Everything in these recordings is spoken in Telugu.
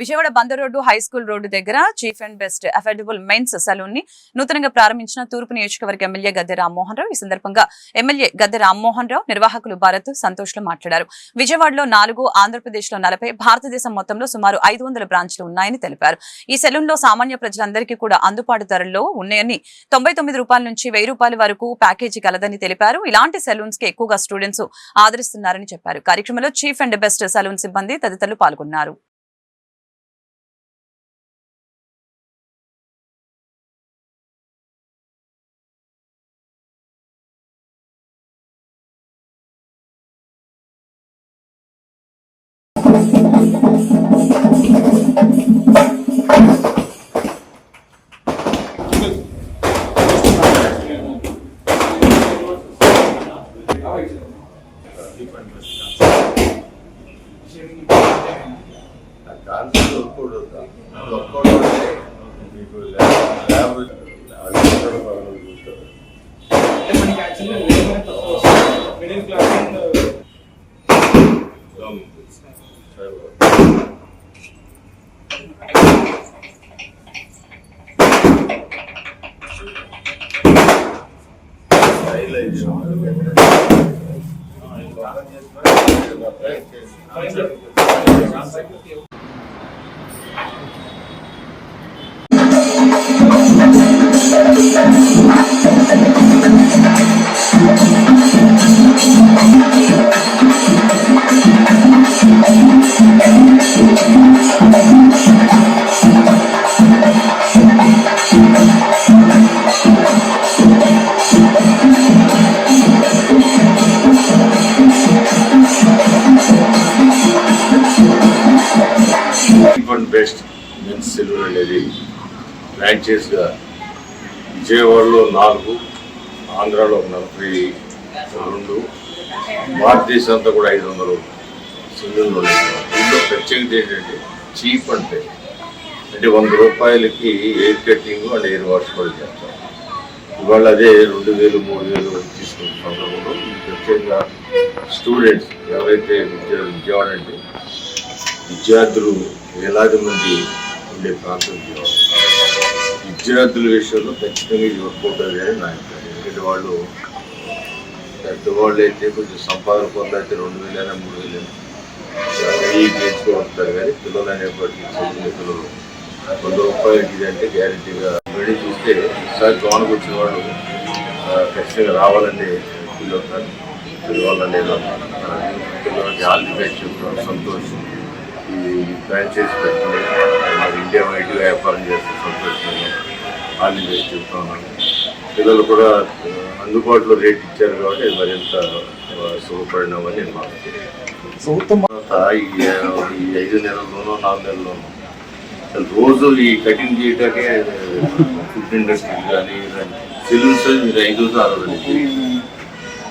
Vijayawada Bandar road high school road దగ్గర cheap and best affordable men's సలూన్ని నూతనంగా ప్రారంభించిన తూర్పు నియోజకవర్గ ఎమ్మెల్యే గద్దె రామ్మోహన్ రావు. ఈ సందర్భంగా ఎమ్మెల్యే గద్దె రామ్మోహన్ రావు నిర్వాహకులు భారత్ సంతోష్లో మాట్లాడారు. విజయవాడలో నాలుగు ఆంధ్రప్రదేశ్లో నలభై భారతదేశం మొత్తంలో సుమారు ఐదు వందల బ్రాంచ్లు ఉన్నాయని తెలిపారు. ఈ సెలూన్లో సామాన్య ప్రజలందరికీ కూడా అందుబాటు ధరల్లో ఉన్నాయని తొంభై తొమ్మిది రూపాయల నుంచి వెయ్యి రూపాయల వరకు ప్యాకేజీ కలదని తెలిపారు. ఇలాంటి సెలూన్స్కి ఎక్కువగా స్టూడెంట్స్ ఆదరిస్తున్నారని చెప్పారు. కార్యక్రమంలో చీఫ్ అండ్ బెస్ట్ సెలూన్ సిబ్బంది తదితరులు పాల్గొన్నారు. కాన్సెప్ట్ ఒక్కడు ఒక్కడు అంటే మీకు ల్యాబ్ కూడా బాగా చూస్తారు సెలూన్ అనేది ఫ్రాంచైజ్గా విజయవాడలో నాలుగు ఆంధ్రాలో ఒక నలభై రెండు భారతదేశం అంతా కూడా ఐదు వందలు సింగిల్ దీంట్లో ప్రత్యేకత ఏంటంటే చీప్ అంటే అంటే వంద రూపాయలకి hair cutting and hair wash కూడా చేస్తాం ఇవాళ అదే రెండు వేలు మూడు వేలు తీసుకున్న ప్రత్యేకంగా స్టూడెంట్స్ ఎవరైతే విద్య విజయవాడ అంటే విద్యార్థులు వేలాది మంది ఉండే ప్రాంతం విద్యార్థుల విషయంలో ఖచ్చితంగా ఇది అని నా అభిప్రాయం. ఎందుకంటే వాళ్ళు పెద్దవాళ్ళు అయితే కొంచెం సంపాదన పొందైతే అయితే రెండు వేలైనా మూడు వేలైనా వెయ్యి నేర్చుకోగలుగుతారు కానీ పిల్లలు అనేప్పటికీ చదివిన పిల్లలు వంద రూపాయలకి ఇదంటే గ్యారంటీగా వెళ్ళి చూస్తే ఈసారి గవర్నమెంట్ వచ్చిన వాళ్ళు ఖచ్చితంగా రావాలని ఫీల్ అవుతారు పిల్లవాళ్ళని పిల్లలకి ఆల్ ది బెస్ట్ సంతోషం. ఈ ఫ్రాంచైజ్ పెట్టండి మరి ఇండియా వైడ్గా వ్యాపారం చేస్తే సంతోషం ఆల్ ది బెస్ట్ చెప్తా ఉన్నాను పిల్లలు కూడా అందుబాటులో రేట్ ఇచ్చారు కాబట్టి అది మరింత ఆ, శుభపరిణామని నేను తర్వాత ఈ ఐదు నెలల్లోనూ నాలుగు నెలల్లోనూ అసలు రోజు ఈ కటింగ్ చేయటాకే ఫుడ్ ఇండస్ట్రీ కానీ సెలూన్స్ మీరు ఐదు ఆరు రోజులు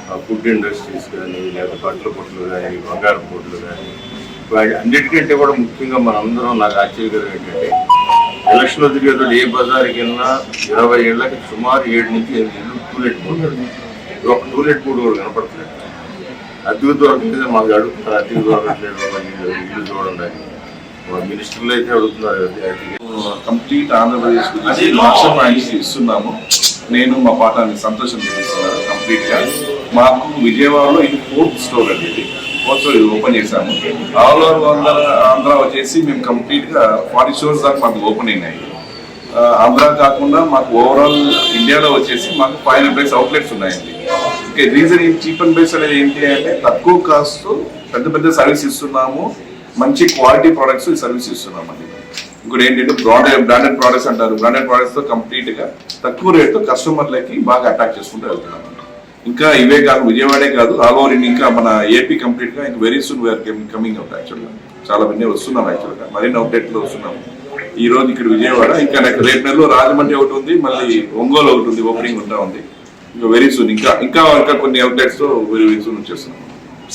ఆ ఫుడ్ ఇండస్ట్రీస్ కానీ లేదా బట్టల పొట్లు కానీ బంగారు పొట్లు కానీ అన్నిటికంటే కూడా ముఖ్యంగా మనందరం నాకు ఆశ్చర్యకరం ఏంటంటే ఎలక్షన్లో తిరిగేటప్పుడు ఏ బజార్కి వెళ్ళినా ఇరవై ఏళ్ళకి సుమారు ఏడు నుంచి ఎనిమిది ఇళ్ళు టూలెట్ బోర్డు. ఒక టూలెట్ బోర్డు కూడా కనపడట్లేదు అద్దెకు దొరకలేదు మాకు అడుగుతున్నారు అద్దెకు దొరకట్లేదు ఇల్లు చూడండి మినిస్టర్లు అయితే అడుగుతున్నారు కంప్లీట్ ఆంధ్రప్రదేశ్ గురించి లక్ష పాయింట్స్ ఇస్తున్నాము. నేను మా పాఠాన్ని సంతోషం చూపిస్తున్నాను కంప్లీట్గా మాకు విజయవాడలో ఇది ఫోర్త్ స్టోర్ అండి ఇది ఓపెన్ చేశాము. ఆల్ ఓవర్ ఆంధ్ర ఆంధ్ర వచ్చేసి మేము కంప్లీట్గా ఫార్టీ స్టోర్స్ దాకా మాకు ఓపెన్ అయినాయి. ఆంధ్ర కాకుండా మాకు ఓవరాల్ ఇండియాలో వచ్చేసి మాకు ఫైవ్ హండ్రెడ్ అవుట్లెట్స్ ఉన్నాయండి. Okay reason cheap and best అనేది ఏంటి అంటే తక్కువ కాస్ట్ పెద్ద పెద్ద సర్వీస్ ఇస్తున్నాము. మంచి క్వాలిటీ ప్రొడక్ట్స్ సర్వీస్ ఇస్తున్నామండి. ఇంకోటి ఏంటంటే బ్రాండెడ్ బ్రాండెడ్ ప్రోడక్ట్స్ అంటారు. బ్రాండెడ్ ప్రోడక్ట్స్తో కంప్లీట్గా తక్కువ రేట్తో కస్టమర్లకి బాగా అట్రాక్ట్ చేసుకుంటూ వెళ్తున్నాం. ఇంకా ఇవే కాదు విజయవాడే కాదు ఆల్ ఓవర్ ఇండియా ఇంకా మన ఏపీ కంప్లీట్గా ఇంకా very soon we're coming out యాక్చువల్గా చాలా మంది వస్తున్నాం యాక్చువల్గా. మరిన్ని అవుట్లెట్లో వస్తున్నాం. ఈ రోజు ఇక్కడ విజయవాడ ఇంకా నాకు రేపు నెలలో రాజమండ్రి ఒకటి ఉంది మళ్ళీ ఒంగోలు ఒకటి ఉంది ఓపెనింగ్ ఉంటా ఉంది. ఇంకా వెరీ సూన్ ఇంకా ఇంకా ఇంకా కొన్ని అవుట్లెట్స్తో వెరీ సూన్ వచ్చేస్తున్నాం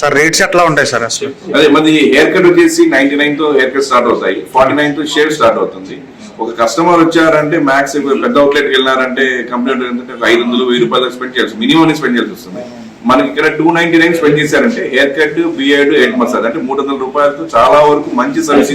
సార్ రేట్స్ ఎట్లా ఉంటాయి సార్ అసలు? అదే మరి హెయిర్ కట్ వచ్చేసి నైన్టీ నైన్తో హెయిర్ కట్ స్టార్ట్ అవుతాయి ఫార్టీ నైన్తో షేవ్ స్టార్ట్ అవుతుంది. ఒక కస్టమర్ వచ్చారంటే మ్యాక్స్ పెద్ద అవుట్లెట్కి వెళ్ళారంటే కంప్లీట్ ఏంటంటే ఐదు వందలు వెయ్యి రూపాయలు స్పెండ్ చేయాల్సి మినిమం స్పెండ్ చేయాల్సి వస్తుంది. మనకి ఇక్కడ టూ నైన్టీ నైన్ స్పెండ్ చేశారంటే hair cut beard head massage అంటే మూడు వందల రూపాయలతో చాలా వరకు మంచి సర్వీస్